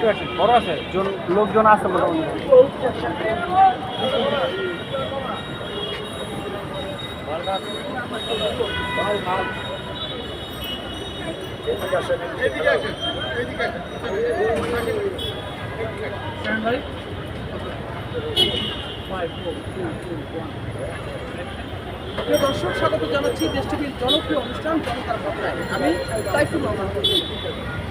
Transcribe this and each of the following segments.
একটু আসেন বড় আছে, জন লোকজন আছে মোটামুটি দর্শক, স্বাগত জানাচ্ছি দেশ টিভির জনপ্রিয় অনুষ্ঠান, জনতার কথায় আমি তাইফুর রহমান।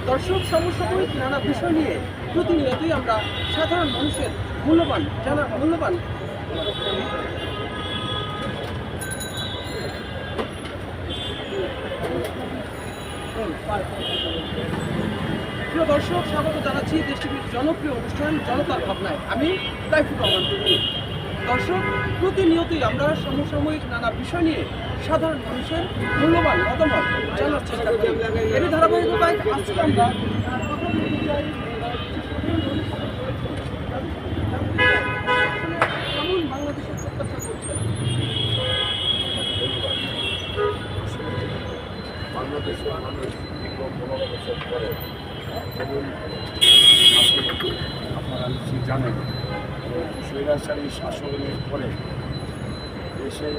দর্শক সমসাময়িক নানা বিষয় নিয়ে প্রতিনিয়তই আমরা সাধারণ মানুষের মূল্যবান জানা মূল্যবান প্রিয় দর্শক, স্বাগত জানাচ্ছি দেশ টিভির জনপ্রিয় অনুষ্ঠান জনতার ভাবনায় আমি তাইফুর রহমান। দর্শক, প্রতিনিয়তই আমরা সমসাময়িক নানা বিষয় নিয়ে সাধারণ মানুষের মূল্যবান মতামত জানার চেষ্টা করি এর ধারাবাহিকতায় আজকে আমরা বাংলাদেশের মানুষ দীর্ঘ পনেরো বছর পরে আপনারা নিশ্চয়ই জানেন স্বৈরাচারী শাসনের পরে দেশে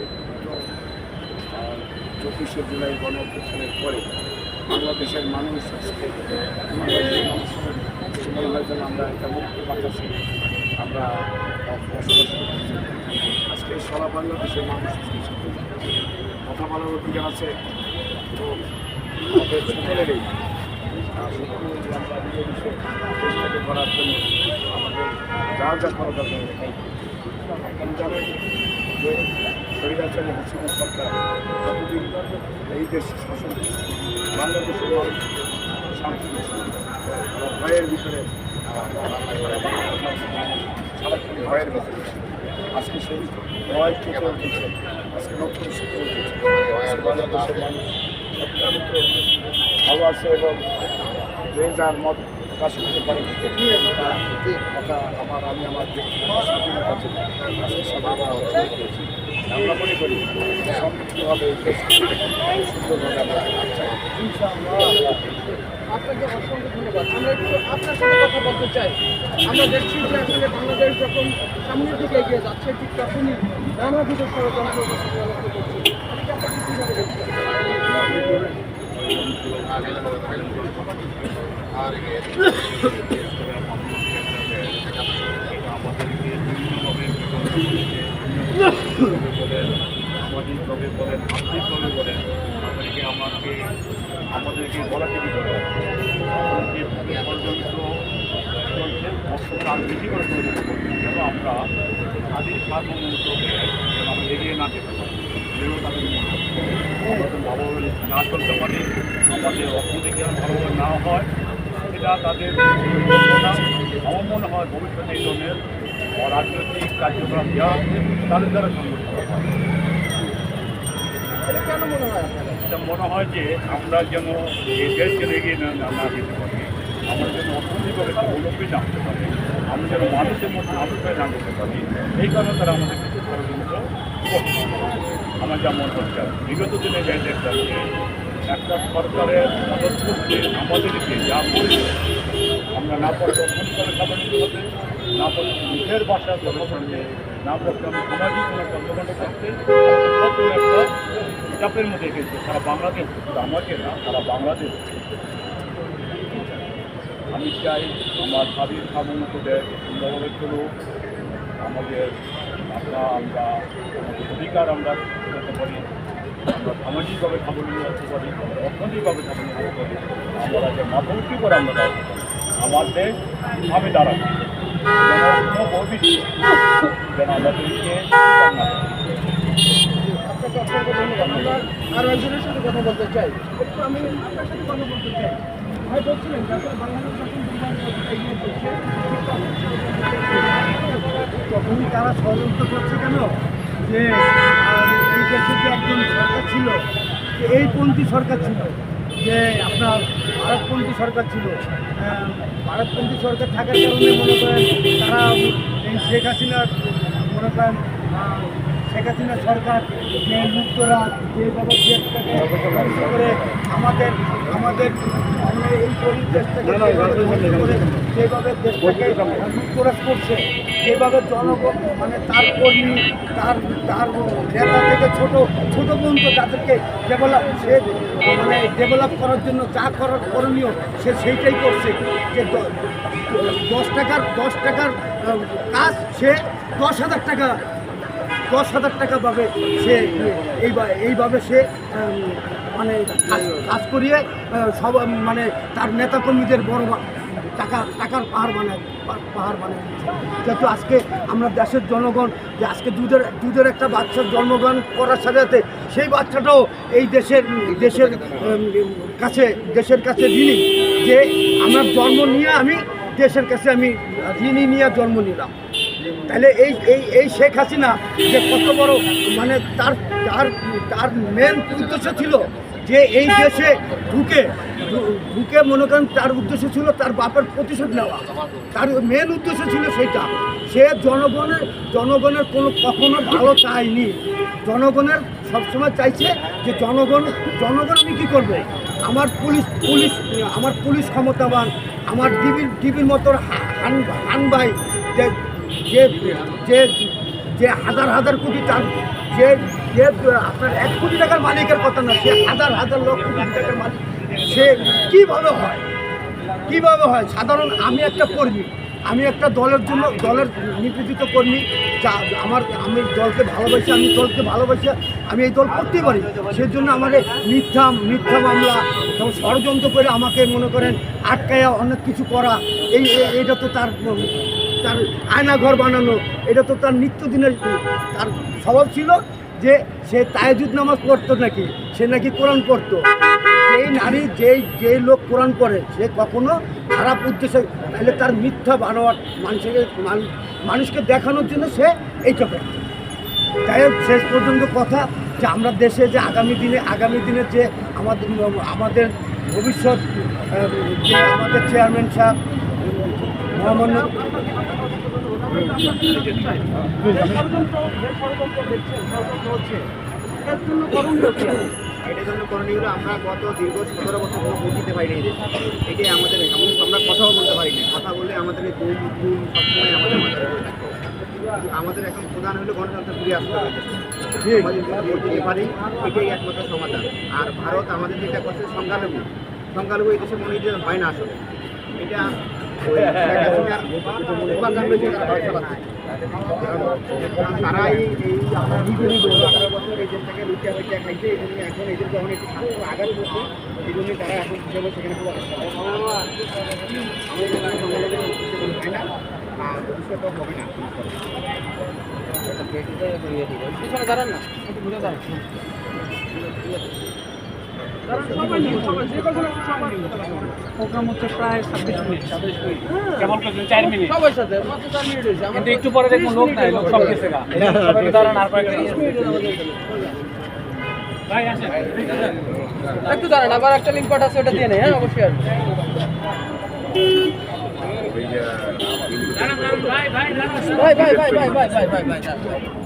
চব্বিশে জুলাই গণ অভ্যুত্থানের পরে বাংলাদেশের মানুষ আজকে আমরা একটা মুক্ত বাতাসে আমরা বসবাস করতেছি আজকে সারা বাংলাদেশের মানুষ। কথা বলার অধিকার আছে তো আমাদের সকলেরই দেশটাকে করার জন্য আমাদের যা যা করা দরকার এটাই আপনারা জানেন যে স্বৈরাচারী হাসিনা সরকার যতদিন এই দেশ শাসন বাংলাদেশের মানুষ শান্তি ভয়ের ভিতরে ভয়ের ভিতরে। আজকে সেই ভয় কেটে উঠেছে আজকে নতুন উঠেছে বাংলাদেশের মানুষ অত্যন্ত ভালো আছে এবং যে যার মত প্রকাশ করতে পারে কথা আমার, আমি আমার ব্যক্তিগত স্বাধীনতা ছিল আমরা মনে করি এই দেশকে সুন্দরভাবে আমরা আপনাকে অসংখ্য ধন্যবাদ আমরা একটু আপনার সাথে কথা বলতে চাই আমরা দেখছি যে আসলে বাংলাদেশ যখন সামনের দিকে এগিয়ে যাচ্ছে ঠিক তখনই নানাবিধ ষড়যন্ত্র দেখছেন? সামাজিকভাবে বলেন আর্থিকভাবে বলেন আমাদেরকে আমাকে, আমাদেরকে বলাকে দিতে হবে আমাদেরকে পর্যন্ত চলছে বেশি করে করছে যেন আমরা স্বাধীন সার্বভৌমত্বকে আমরা এগিয়ে না যেতে পারি। যেন তাদের ভালোভাবে না চলতে পারি, আমাদের অর্থনীতি যেন ভালোভাবে না হয় এটা তাদের আমার মনে হয় ভবিষ্যতে এই ধরনের রাজনৈতিক কার্যক্রম যা আছে তাদের দ্বারা সংগঠিত হয় এটা মনে হয় যে আমরা যেন এই দেশকে এগিয়ে না না- যেতে পারি। আমরা যেন অর্থনৈতিকভাবে স্বাবলম্বী না হতে পারি। আমরা যেন মানুষের মধ্যে হয়ে না যেতে পারি। এই কারণে তারা আমাদের কিছু ষড়যন্ত্র আমার যা মনে হচ্ছে বিগত দিনে যে দেখতাম যে একটা সরকারের করতে আমাদেরকে যা করেছে আমরা না অর্থনৈতিকভাবে স্বাবলম্বী হতে না পারতাম মুখের ভাষা গ্রহণ করতে না পারতাম সামাজিক কোনো কর্মকাণ্ড করতে একটা চাপের মধ্যে গেছে। সারা বাংলাদেশ, আমাকে না, সারা বাংলাদেশ। আমি চাই আমার স্বাধীন সামন্ত দেশ সুন্দরভাবে চলুক। আমাদের আমরা আমরা, আমাদের অধিকার আমরা করতে পারি। আমরা সামাজিকভাবে স্বাবলম্বী হতে পারি অর্থনৈতিকভাবে স্বাবলম্বী হতে পারি। আমরা যে মাথামুখী করে আমরা দাঁড়াতে পারি। আমার আমি দাঁড়াবো আরও একজনের সাথে কথা বলতে চাই আমি আপনার সাথে কথা বলতে চাই ভাই বলছিলেন তখনই তারা ষড়যন্ত্র করছে কেন যে এই দেশে যে একজন সরকার ছিল, এই পন্থী সরকার ছিল যে আপনার ভারতপন্থী সরকার ছিল ভারতপন্থী সরকার থাকার কারণে মনে করেন তারা এই শেখ হাসিনার মনে করেন শেখ হাসিনা সরকার যে মুক্তরা যেভাবে করে আমাদের আমাদের এই গরিব দেশটাকে যেভাবে দেশটাকে লুটতরাজ করছে যেভাবে জনগণ মানে তার কর্মী, তার তার নেতা থেকে ছোট ছোট পর্যন্ত তাদেরকে ডেভেলপ সে মানে ডেভেলপ করার জন্য যা করার করণীয়, সে সেইটাই করছে। যে দশ টাকার দশ টাকার কাজ সে দশ হাজার টাকা, দশ হাজার টাকা পাবে সে এইভাবে এইভাবে সে মানে কাজ করিয়ে সব মানে তার নেতাকর্মীদের বড় টাকা, টাকার পাহাড় বানায় পাহাড় বানায়। যেহেতু আজকে আমরা দেশের জনগণ, যে আজকে দুধের দুধের একটা বাচ্চার জন্মগ্রহণ করার সাথে সাথে সেই বাচ্চাটাও এই দেশের দেশের কাছে দেশের কাছে ঋণী যে আমার জন্ম নিয়ে আমি দেশের কাছে আমি ঋণী নিয়ে জন্ম নিলাম তাহলে এই এই এই শেখ হাসিনা যে কত বড় মানে তার তার তার মেন উদ্দেশ্য ছিল যে এই দেশে ঢুকে ঢুকে মনে করেন তার উদ্দেশ্য ছিল তার বাপের প্রতিশোধ নেওয়া। তার মেন উদ্দেশ্য ছিল সেটা সে জনগণের জনগণের কোনো কখনো ভালো চায়নি। জনগণের সবসময় চাইছে যে জনগণ জনগণ আমি কী করব? আমার পুলিশ পুলিশ, আমার পুলিশ ক্ষমতাবান, আমার ডিবির ডিবির মতো হান হান ভাই যে যে যে হাজার হাজার কোটি টাকা যে আপনার এক কোটি টাকার মালিকের কথা না, সে হাজার হাজার লক্ষ কোটি টাকার মালিক। সে কীভাবে হয়? কীভাবে হয়? সাধারণ আমি একটা কর্মী। আমি একটা দলের জন্য, দলের নিবেদিত কর্মী। যা আমার, আমি দলকে ভালোবাসি, আমি দলকে ভালোবাসি, আমি এই দল করতেই পারি। সেই জন্য আমার মিথ্যা মিথ্যা মামলা এবং ষড়যন্ত্র করে আমাকে মনে করেন আটকায়া অনেক কিছু করা। এই এটা তো তার তার আয়না ঘর বানানো। এটা তো তার নিত্যদিনের, তার স্বভাব ছিল যে সে তায়াজুদ নামাজ পড়তো নাকি? সে নাকি কোরআন পড়তো। যেই নারী, যেই যেই লোক কোরআন করে সে কখনো খারাপ উদ্দেশ্যে, তাহলে তার মিথ্যা বানোয়ার মানুষকে মানুষকে দেখানোর জন্য সে এইটা করে হোক, শেষ পর্যন্ত কথা যে আমরা দেশে যে আগামী দিনে আগামী দিনে যে আমাদের আমাদের ভবিষ্যৎ যে আমাদের চেয়ারম্যান সাহেব, মহামান্য এটার জন্য করণীয় হলো আমরা গত দীর্ঘ সতেরো বছর কোনো পারিনি এই দেশে। এটাই আমাদের এমন আমরা কথাও বলতে পারি না। কথা বললে আমাদের এই গুম গুম সবসময় আমাদের মাথায় আমাদের এখন প্রধান হলো গণতন্ত্র ফিরে আসতে হবে। যদি পারি এটাই একমাত্র সমাধান। আর ভারত আমাদের যেটা করছে সংখ্যালঘু। সংখ্যালঘু এই দেশে মনে হয় হয় না আসলে। এটা তারাই এই আমরা বছর এই থেকে এখন এদের যখন একটু তারা এখন সেখানে না আর হবে না প্রোগ্রাম হচ্ছে প্রায় ছাব্বিশ মিনিট সাতাইশ মিনিট কেমন করছেন চার মিনিট সবার সাথে মাত্র চার মিনিট হয়েছে আমার কিন্তু একটু পরে দেখুন লোক নাই লোক সব গেছে দাঁড়ান আর কয়েকটা। ভাই একটু দাঁড়ান আবার একটা লিঙ্ক আছে ওটা দিয়ে নেই হ্যাঁ অবশ্যই ভাই ভাই দাঁড়ান ভাই ভাই ভাই ভাই ভাই ভাই ভাই ভাই